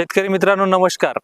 शेतकरी मित्रांनो नमस्कार.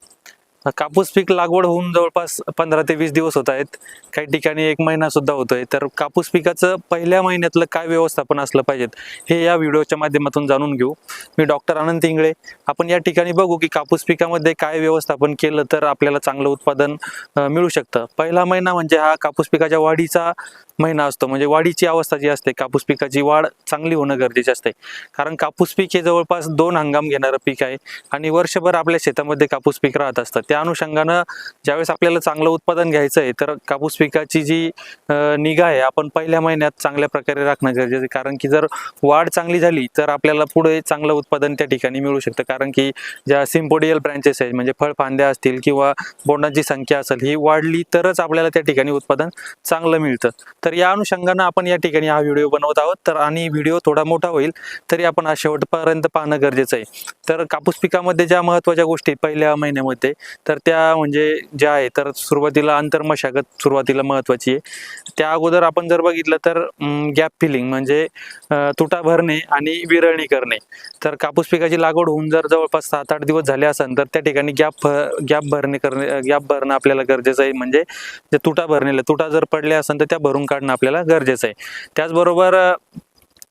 कापूस पीक लागवड होऊन जवळपास पंधरा ते वीस दिवस होत आहेत. काही ठिकाणी एक महिना सुद्धा होतोय. तर कापूस पिकाचं पहिल्या महिन्यातलं काय व्यवस्थापन असलं पाहिजेत हे या व्हिडिओच्या माध्यमातून जाणून घेऊ. मी डॉक्टर आनंद इंगळे. आपण या ठिकाणी बघू की कापूस पिकामध्ये काय व्यवस्थापन केलं तर आपल्याला चांगलं उत्पादन मिळू शकतं. पहिला महिना म्हणजे हा कापूस पिकाच्या वाढीचा महिना असतो. म्हणजे वाढीची अवस्था जी असते कापूस पिकाची वाढ चांगली होणं गरजेचे असते. कारण कापूस पीक हे जवळपास दोन हंगाम घेणारं पीक आहे आणि वर्षभर आपल्या शेतामध्ये कापूस पीक राहत असतं. त्या अनुषंगानं ज्यावेळेस आपल्याला चांगलं उत्पादन घ्यायचं आहे तर कापूस पिकाची जी निगा आहे आपण पहिल्या महिन्यात चांगल्या प्रकारे राखणं गरजेचं आहे. कारण की जर वाढ चांगली झाली तर आपल्याला पुढे चांगलं उत्पादन त्या ठिकाणी मिळू शकतं. कारण की ज्या सिम्पोडियल ब्रँचेस आहेत म्हणजे फळफांद्या असतील किंवा बोंडांची संख्या असेल ही वाढली तरच आपल्याला त्या ठिकाणी उत्पादन चांगलं मिळतं. तर या अनुषंगानं आपण या ठिकाणी हा व्हिडिओ बनवत आहोत. तर आणि व्हिडिओ थोडा मोठा होईल तरी आपण हा शेवटपर्यंत पाहणं गरजेचं आहे. तर कापूस पिकामध्ये ज्या महत्त्वाच्या गोष्टी पहिल्या महिन्यामध्ये तर त्या म्हणजे ज्या आहे तर सुरुवातीला आंतरमशागत सुरुवातीला महत्त्वाची आहे. त्या अगोदर आपण जर बघितलं तर गॅप फिलिंग म्हणजे तुटा भरणे आणि विरळणी करणे. तर कापूस पिकाची लागवड होऊन जर जवळपास सात आठ दिवस झाले असेल तर त्या ठिकाणी गॅप गॅप भरणे करणे गॅप भरणं आपल्याला गरजेचं आहे. म्हणजे जे तुटा भरणेला तुटा जर पडले असेल तर त्या भरून काढणं आपल्याला गरजेचं आहे. त्याचबरोबर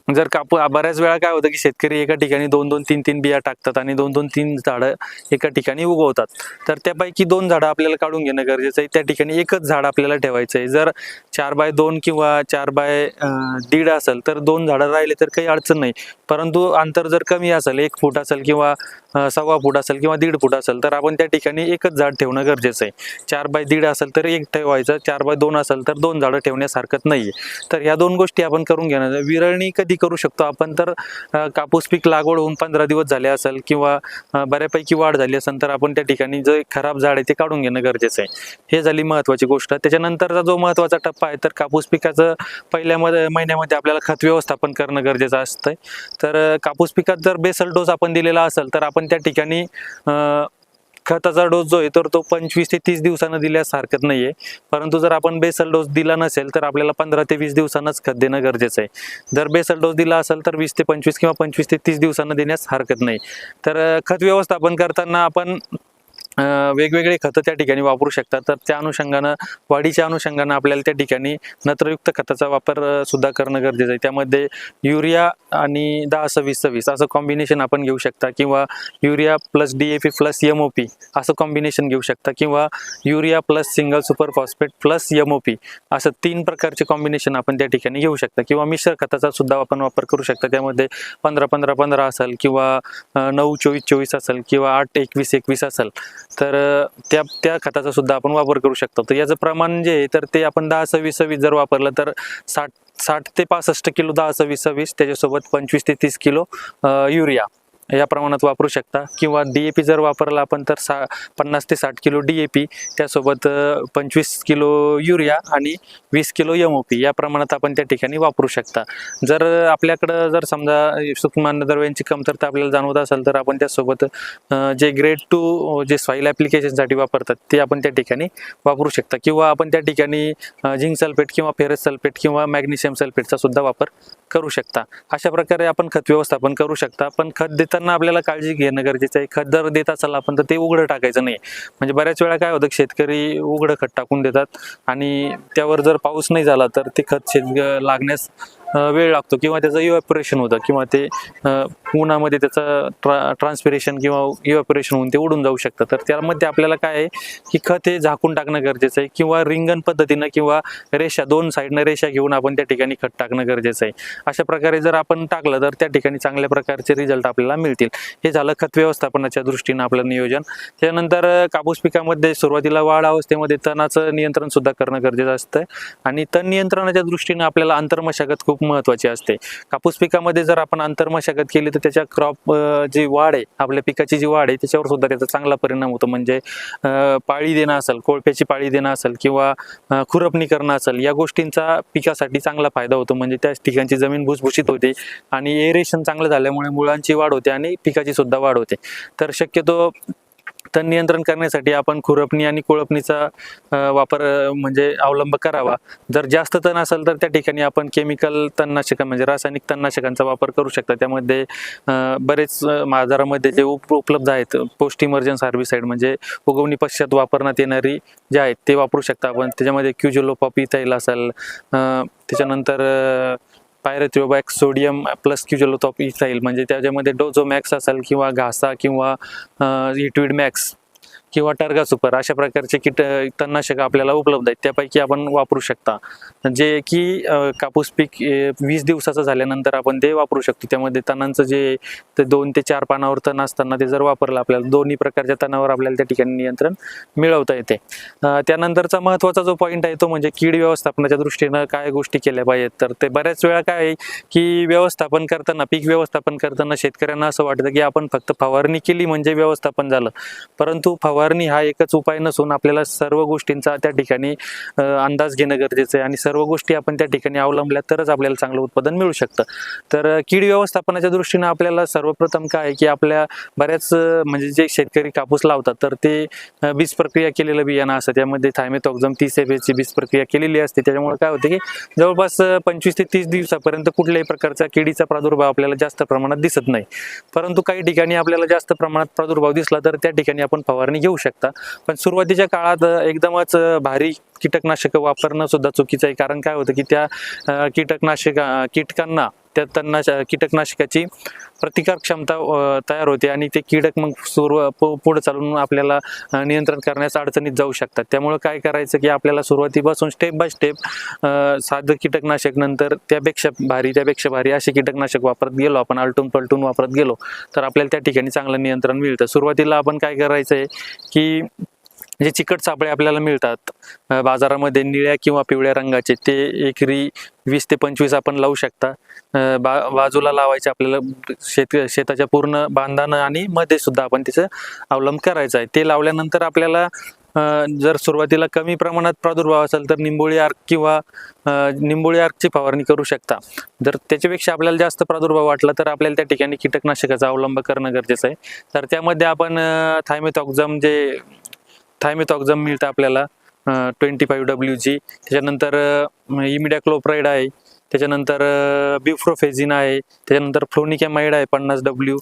जर कापू बऱ्याच वेळा काय होतं की शेतकरी एका ठिकाणी दोन दोन तीन तीन बिया टाकतात आणि दोन दोन तीन झाडं एका ठिकाणी उगवतात. तर त्यापैकी दोन झाडं आपल्याला काढून घेणं गरजेचं आहे. त्या ठिकाणी एकच झाड आपल्याला ठेवायचं आहे. जर चार बाय दोन किंवा चार बाय दीड असेल तर दोन झाडं राहिले तर काही अडचण नाही. परंतु अंतर जर कमी असेल एक फूट असेल किंवा सव्वा फूट असेल किंवा दीड फूट असेल तर आपण त्या ठिकाणी एकच झाड ठेवणं गरजेचं आहे. चार बाय दीड असेल तर एक ठेवायचं. चार बाय दोन असेल तर दोन झाडं ठेवण्यास हरकत नाही तर ह्या दोन गोष्टी आपण करून घेणार. विरळणी कधी करू शकतो? आपण तर कापूस पीक लागवड होऊन पंधरा दिवस झाले असेल किंवा बऱ्यापैकी वाढ झाली असेल तर आपण त्या ठिकाणी जे खराब झाड आहे ते काढून घेणं गरजेचं आहे. हे झाली महत्त्वाची गोष्ट. त्याच्यानंतरचा जो महत्त्वाचा टप्पा आहे तर कापूस पिकाचं पहिल्या महिन्यामध्ये आपल्याला खत व्यवस्थापन करणं गरजेचं असतंय. तर कापूस पिकात जर बेसल डोस आपण दिलेला असेल तर आपण त्या ठिकाणी खताचा डोस जो आहे तर तो पंचवीस ते तीस दिवसानं दिल्यास हरकत नाहीये. परंतु जर आपण बेसल डोस दिला नसेल तर आपल्याला पंधरा ते वीस दिवसांनाच खत देणं गरजेचं आहे. जर बेसल डोस दिला असेल तर वीस ते पंचवीस किंवा पंचवीस ते तीस दिवसांना देण्यास हरकत नाही. तर खत व्यवस्थापन करताना आपण वेगवेगळे खतं त्या ठिकाणी वापरू शकतात. तर त्या अनुषंगानं वाढीच्या अनुषंगानं आपल्याला त्या ठिकाणी नत्रयुक्त खताचा वापर सुद्धा करणं गरजेचं आहे. त्यामध्ये युरिया आणि दहा सव्वीस सव्वीस असं कॉम्बिनेशन आपण घेऊ शकता किंवा urea plus D A P plus M O P असं कॉम्बिनेशन घेऊ शकता किंवा urea plus single super phosphate plus M O P असं तीन प्रकारचे कॉम्बिनेशन आपण त्या ठिकाणी घेऊ शकता किंवा मिश्र खताचा सुद्धा आपण वापर करू शकता. त्यामध्ये पंधरा पंधरा पंधरा असेल किंवा नऊ चोवीस चोवीस असेल किंवा आठ एकवीस एकवीस असेल. तर त्या त्या खताचा सुद्धा आपण वापर करू शकतो. तर याचं प्रमाण जे आहे तर ते आपण दहा सव्वीस सव्वीस जर वापरलं तर साठ साठ ते पासष्ट किलो दहा सव्वीस सव्वीस त्याच्यासोबत पंचवीस ते तीस किलो युरिया. या प्रमाणात वापरू शकता. किंवा डी ए पी जर वापरला आपण तर सा पन्नास ते साठ किलो डी ए पी त्यासोबत पंचवीस किलो युरिया आणि वीस किलो एम ओ पी या प्रमाणात आपण त्या ठिकाणी वापरू शकता. जर आपल्याकडं जर समजा सूक्ष्म कमतरता आपल्याला जाणवत असेल तर आपण त्यासोबत जे ग्रेड टू जे सॉईल ॲप्लिकेशनसाठी वापरतात ते आपण त्या ठिकाणी वापरू शकता. किंवा आपण त्या ठिकाणी झिंक सल्फेट किंवा फेरस सल्फेट किंवा मॅग्नेशियम सल्फेटचा सुद्धा वापर करू शकता. अशा प्रकारे आपण खत व्यवस्थापन करू शकता. पण खत देताना आपल्याला काळजी घेणं गरजेचं आहे खत जर देत असाल आपण तर ते उघडं टाकायचं नाही. म्हणजे बऱ्याच वेळा काय होतं शेतकरी उघडं खत टाकून देतात आणि त्यावर जर पाऊस नाही झाला तर ते खत शेत लागण्यास वेळ लागतो किंवा त्याचं इव्हॅपोरेशन होतं किंवा ते उन्हामध्ये त्याचं ट्रा ट्रान्सपिरेशन किंवा इव्हॅपोरेशन होऊन ते उडून जाऊ शकतं. तर त्यामध्ये आपल्याला काय आहे की खत हे झाकून टाकणं गरजेचं आहे किंवा रिंगण पद्धतीनं किंवा रेषा दोन साईडनं रेषा घेऊन आपण त्या ठिकाणी खत टाकणं गरजेचं आहे. अशा प्रकारे जर आपण टाकलं तर त्या ठिकाणी चांगल्या प्रकारचे रिझल्ट आपल्याला मिळतील. हे झालं खत व्यवस्थापनाच्या दृष्टीनं आपलं नियोजन. त्यानंतर कापूस पिकामध्ये सुरुवातीला वाढ अवस्थेमध्ये तणाचं नियंत्रण सुद्धा करणं गरजेचं असतं आणि तण नियंत्रणाच्या दृष्टीनं आपल्याला आंतरमशागत खूप महत्त्वाची असते. कापूस पिकामध्ये जर आपण आंतरमशागत केली तर त्याच्या क्रॉप जी वाढ आहे आपल्या पिकाची जी वाढ आहे त्याच्यावर सुद्धा त्याचा चांगला परिणाम होतो. म्हणजे पाळी देणं असेल कोळप्याची पाळी देणं असेल किंवा खुरपणी करणं असेल या गोष्टींचा पिकासाठी चांगला फायदा होतो. म्हणजे त्या ठिकाणची जमीन भुसभुशीत होते आणि एरेशन चांगलं झाल्यामुळे मुळांची वाढ होते आणि पिकाची सुद्धा वाढ होते. तर शक्यतो तण नियंत्रण करण्यासाठी आपण खुरपणी आणि कोळपणीचा वापर म्हणजे अवलंब करावा. जर जास्त तण असेल तर त्या ठिकाणी आपण केमिकल तणनाशक म्हणजे रासायनिक तणनाशकांचा वापर करू शकता. त्यामध्ये बरेच आजारामध्ये बाजारामध्ये जे उप उपलब्ध आहेत पोस्ट इमर्जन्स हार्बिसाईड म्हणजे उगवणी पश्चात वापरण्यात येणारी जे आहेत ते वापरू शकता आपण. त्याच्यामध्ये क्युजोलोपॉप इथाईल असेल त्याच्यानंतर pyrithiobac sodium plus quizalofop ethyl म्हणजे त्याच्यामध्ये डोझो मॅक्स असेल किंवा घासा किंवा इट्विड मॅक्स किंवा टर्गा सुपर अशा प्रकारचे कीट तणनाशक आपल्याला उपलब्ध आहेत त्यापैकी आपण वापरू शकता. जे की कापूस पीक वीस दिवसाचं झाल्यानंतर आपण ते वापरू शकतो. त्यामध्ये तणांचं जे ते दोन ते चार पानावर तण असताना ते जर वापरलं आपल्याला दोन्ही प्रकारच्या तणावर आपल्याला त्या ठिकाणी नियंत्रण मिळवता येते. त्यानंतरचा महत्त्वाचा जो पॉईंट आहे तो म्हणजे कीड व्यवस्थापनाच्या दृष्टीनं काय गोष्टी केल्या पाहिजेत? तर ते बऱ्याच वेळा काय आहे की व्यवस्थापन करताना पीक व्यवस्थापन करताना शेतकऱ्यांना असं वाटतं की आपण फक्त फवारणी केली म्हणजे व्यवस्थापन झालं. परंतु फवार फवारणी हा एकच उपाय नसून आपल्याला सर्व गोष्टींचा त्या ठिकाणी अंदाज घेणं गरजेचं आहे आणि सर्व गोष्टी आपण त्या ठिकाणी अवलंबल्या तरच आपल्याला चांगलं उत्पादन मिळू शकतं. तर कीड व्यवस्थापनाच्या दृष्टीनं आपल्याला सर्वप्रथम काय आहे की आपल्या बऱ्याच म्हणजे जे शेतकरी कापूस लावतात तर ते बीज प्रक्रिया केलेलं बियाणं असतं. त्यामध्ये थायमेथॉक्झम तीस एफ ची बीज प्रक्रिया केलेली असते. त्याच्यामुळे काय होते की जवळपास पंचवीस ते तीस दिवसापर्यंत कुठल्याही प्रकारचा किडीचा प्रादुर्भाव आपल्याला जास्त प्रमाणात दिसत नाही. परंतु काही ठिकाणी आपल्याला जास्त प्रमाणात प्रादुर्भाव दिसला तर त्या ठिकाणी आपण फवारणी घेऊ शकता. पण सुरुवातीच्या काळात एकदमच भारी कीटकनाशकं वापरणं सुद्धा चुकीचं आहे. कारण काय होतं की त्या कीटकनाशका कीटकनाशक कीटकांना त्या त्यांना कीटकनाशकाची प्रतिकार क्षमता तयार होते आणि ते कीटक मग सुरू पु- पुढे चालून आपल्याला नियंत्रण करण्यास अडचणीत जाऊ शकतात. त्यामुळे काय करायचं की आपल्याला सुरुवातीपासून स्टेप बाय स्टेप साधं कीटकनाशक नंतर त्यापेक्षा भारी त्यापेक्षा भारी असे कीटकनाशक वापरत गेलो. आपण आलटून पलटून वापरत गेलो. तर आपल्याला त्या ठिकाणी चांगलं नियंत्रण मिळतं. सुरुवातीला आपण काय करायचं आहे की जे चिकट सापळे आपल्याला मिळतात. बाजारामध्ये निळ्या किंवा पिवळ्या रंगाचे ते एकरी वीस ते पंचवीस आपण लावू शकता. बा बाजूला लावायचे आपल्याला शेत शेताच्या पूर्ण बांधानं आणि मध्ये सुद्धा आपण तिचं अवलंब करायचा आहे. ते लावल्यानंतर आपल्याला जर सुरुवातीला कमी प्रमाणात प्रादुर्भाव असेल तर निंबोळी आर्क किंवा निंबोळी आर्कची फवारणी करू शकता. जर त्याच्यापेक्षा आपल्याला जास्त प्रादुर्भाव वाटला तर आपल्याला त्या ठिकाणी कीटकनाशकाचा अवलंब करणं गरजेचं आहे. तर त्यामध्ये आपण थायमेथॉक्झम जे थायमेथॉक्झम मिळतं आपल्याला. ट्वेंटी फाईव्ह डब्ल्यू जी त्याच्यानंतर इमिडिया क्लोप्राईड आहे. त्याच्यानंतर ब्युफ्रोफेझिन आहे त्याच्यानंतर फ्लोनिकॅमाइड आहे पन्नास डब्ल्यू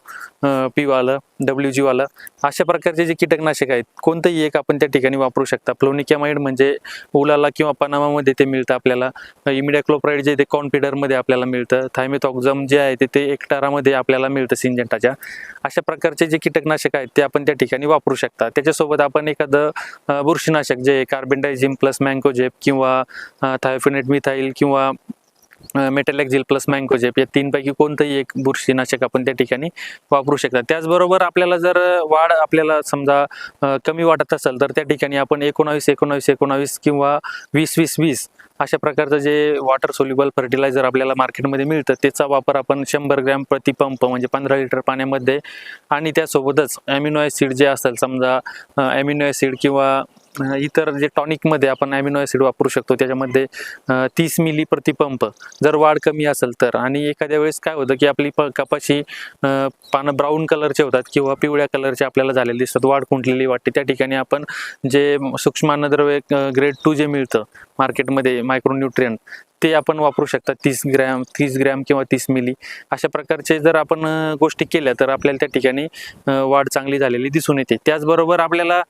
पीवालं डब्ल्यू जीवालं अशा प्रकारचे जे कीटकनाशक आहेत कोणतंही एक आपण त्या ठिकाणी वापरू शकता. फ्लोनिकॅमाइड म्हणजे उलाला किंवा पनामामध्ये ते मिळतं आपल्याला. इमिडिया क्लोप्राईड जे ते कॉन्फिडरमध्ये आपल्याला मिळतं. थायमेथॉक्झम जे आहे ते ते एकटारामध्ये आपल्याला मिळतं सिंजंटाच्या अशा प्रकारचे जे कीटकनाशक आहेत ते आपण त्या ठिकाणी वापरू शकता. त्याच्यासोबत आपण एखादं बुरशीनाशक जे कार्बेंडायझिम प्लस मँकोजेप किंवा थायोफिनेट मिथाईल किंवा मेटॅलेक्झिल प्लस मँकोजेप या तीनपैकी कोणतंही एक बुरशीनाशक आपण त्या ठिकाणी वापरू शकता. त्याचबरोबर आपल्याला जर वाढ आपल्याला समजा कमी वाटत असेल तर त्या ठिकाणी आपण एकोणावीस एकोणावीस एकोणावीस किंवा वीस वीस वीस अशा प्रकारचं जे वॉटर सोल्युबल फर्टिलायझर आपल्याला मार्केटमध्ये मिळतं त्याचा वापर आपण शंभर ग्रॅम प्रतिपंप म्हणजे पंधरा लिटर पाण्यामध्ये आणि त्यासोबतच ॲमिनो ॲसिड जे असेल समजा ॲमिनो ॲसिड किंवा इतर जे टॉनिकमध्ये आपण ॲमिनो ॲसिड वापरू शकतो त्याच्यामध्ये तीस मिली प्रतिपंप जर वाढ कमी असेल तर. आणि एखाद्या वेळेस काय होतं की आपली प कपाशी पानं ब्राऊन कलरचे होतात किंवा पिवळ्या कलरचे आपल्याला झालेले दिसतात वाढ कुंटलेली वाटते. त्या ठिकाणी आपण जे सूक्ष्म अन्नद्रव्य ग्रेड टू जे मिळतं मार्केटमध्ये मायक्रोन्यूट्रियन ते आपण वापरू शकता. तीस ग्रॅम तीस ग्रॅम किंवा तीस मिली अशा प्रकारचे जर आपण गोष्टी केल्या तर आपल्याला त्या ठिकाणी वाढ चांगली झालेली दिसून येते. त्याचबरोबर आपल्याला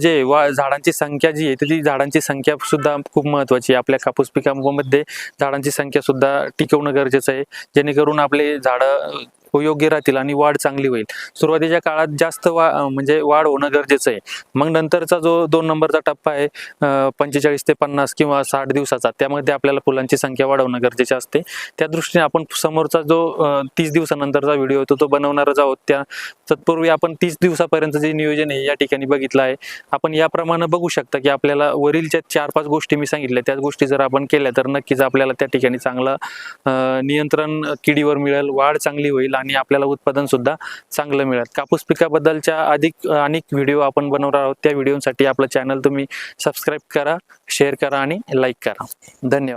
जे वा झाडांची संख्या जी आहे तर ती झाडांची संख्या सुद्धा खूप महत्त्वाची आहे. आपल्या कापूस पिकामध्ये झाडांची संख्या सुद्धा टिकवणं गरजेचं आहे. जेणेकरून आपले झाडं योग्य राहतील आणि वाढ चांगली होईल. सुरुवातीच्या काळात जास्त वा म्हणजे वाढ होणं गरजेचं आहे. मग नंतरचा जो दोन नंबरचा टप्पा आहे पंचेचाळीस ते पन्नास किंवा साठ दिवसाचा त्यामध्ये आपल्याला फुलांची संख्या वाढवणं गरजेचे असते. त्या दृष्टीने आपण समोरचा जो तीस दिवसानंतरचा व्हिडिओ होतो तो बनवणारच आहोत. त्या तत्पूर्वी आपण तीस दिवसापर्यंत जे नियोजन आहे या ठिकाणी बघितलं आहे. आपण याप्रमाणे बघू शकता की आपल्याला वरीलच्या चार पाच गोष्टी मी सांगितल्या. त्याच गोष्टी जर आपण केल्या तर नक्कीच आपल्याला त्या ठिकाणी चांगला नियंत्रण किडीवर मिळेल वाढ चांगली होईल आणि आपल्याला उत्पादन सुद्धा चांगलं मिळेल. कापूस पिकाबद्दलच्या अधिक अनेक व्हिडिओ आपण बनवणार आहोत. त्या व्हिडिओसाठी आपलं चॅनल तुम्ही सबस्क्राईब करा शेअर करा आणि लाईक करा. धन्यवाद.